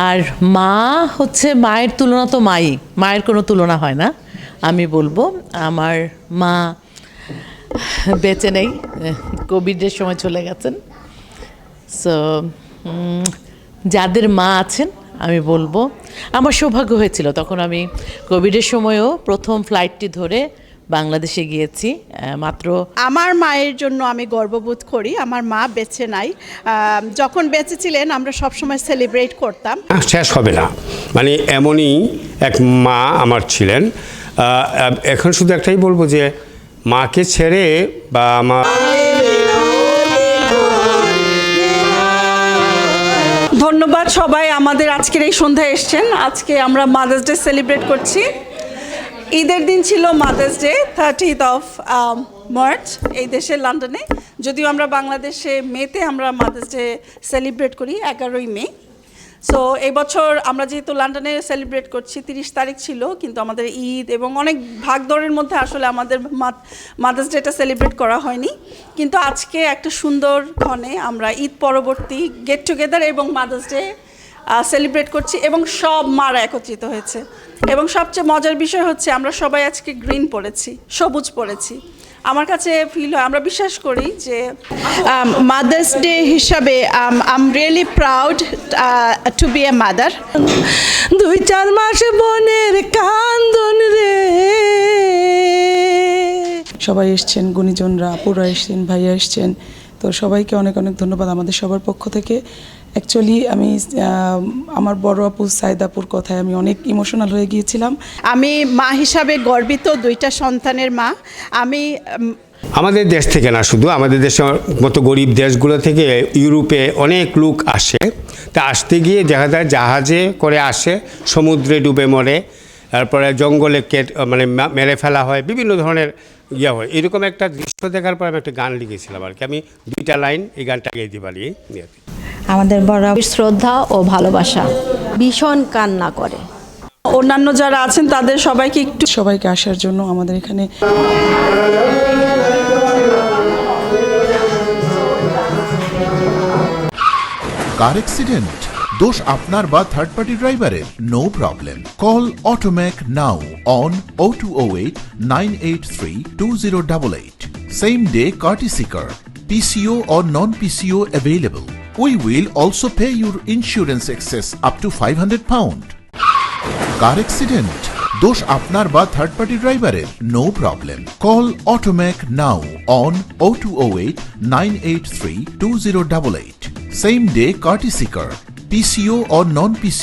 আর মা হচ্ছে মায়ের তুলনা তো মাই, মায়ের কোনো তুলনা হয় না। আমি বলব, আমার মা বেঁচে নেই, কোভিডের সময় চলে গেছেন। সো যাদের মা আছেন, আমি বলব, আমার সৌভাগ্য হয়েছিল, তখন আমি কোভিডের সময়ও প্রথম ফ্লাইটটি ধরে বাংলাদেশে গিয়েছি মাত্র আমার মায়ের জন্য আমি গর্ববোধ করি আমার মা বেঁচে নাই। যখন বেঁচে ছিলেন আমরা সবসময় সেলিব্রেট করতাম। শেষ হবে না। মানে এমনই এক মা আমার ছিলেন। এখন শুধু একটাই বলব যে মাকে ছেড়ে বা আমার ধন্যবাদ সবাই আমাদের আজকের এই সন্ধ্যায় এসছেন। আজকে আমরা মাদার্স ডে সেলিব্রেট করছি। ঈদের দিন ছিল mother's day thirtieth of March এই দেশের লন্ডনে যদিও আমরা বাংলাদেশে মেতে আমরা মাদার্স ডে সেলিব্রেট করি এগারোই মে। সো এই বছর আমরা যেহেতু লন্ডনে সেলিব্রেট করছি, তিরিশ তারিখ ছিল, কিন্তু আমাদের ঈদ এবং অনেক ভাগদৌড়ের মধ্যে আসলে আমাদের মাদার্স ডেটা সেলিব্রেট করা হয়নি। কিন্তু আজকে একটা সুন্দর ক্ষণে আমরা ঈদ পরবর্তী গেট টুগেদার এবং মাদার্স ডে সেলিব্রেট করছি এবং সব মারা একত্রিত হয়েছে। এবং সবচেয়ে মজার বিষয় হচ্ছে আমরা সবাই আজকে গ্রিন পড়েছি সবুজ পড়েছি। আমার কাছে ফিল হয় আমরা বিশ্বাস করি যে মাদার্স ডে হিসাবে am really proud to be a mother দুই চার মাস বনের কান্দন রে। সবাই এসছেন গুণীজনরা আপুরা এসছেন ভাইয়া এসছেন। তো সবাইকে অনেক অনেক ধন্যবাদ আমাদের সবার পক্ষ থেকে। অ্যাকচুয়ালি আমি আমার বড় আপু সাইদাপুর কথায় আমি অনেক ইমোশনাল হয়ে গিয়েছিলাম। আমি মা হিসাবে গর্বিত দুইটা সন্তানের মা। আমি আমাদের দেশ থেকে না শুধু আমাদের দেশের মতো গরিব দেশগুলো থেকে ইউরোপে অনেক লোক আসে। তা আসতে গিয়ে দেখা যায় জাহাজে করে আসে সমুদ্রে ডুবে মরে তারপরে জঙ্গলে কেট মানে মেরে ফেলা হয় বিভিন্ন ধরনের ইয়ে হয়। এরকম একটা দৃশ্য দেখার পর আমি একটা গান লিখেছিলাম আর কি। আমি দুইটা লাইন এই গানটা গেয়ে দিতে পারি। আমাদের বড় শ্রদ্ধা ও ভালোবাসা ভীষণ কান্না করে। অন্যান্য যারা আছেন তাদের সবাইকে একটু সবাইকে আসার জন্য আমাদের এখানে কার অ্যাক্সিডেন্ট দোষ আপনার বা থার্ড পার্টি ড্রাইভারের no problem call Automac now on O two O eight nine eight three two zero double eight day courtesy car PCO or non-PCO available. We will also pay your insurance excess up to 500 pound. Car accident দোষ আপনার বা third party ড্রাইভারের no problem call Automac now on O two O eight nine eight three two zero double eight same day courtesy car PCO or non PCO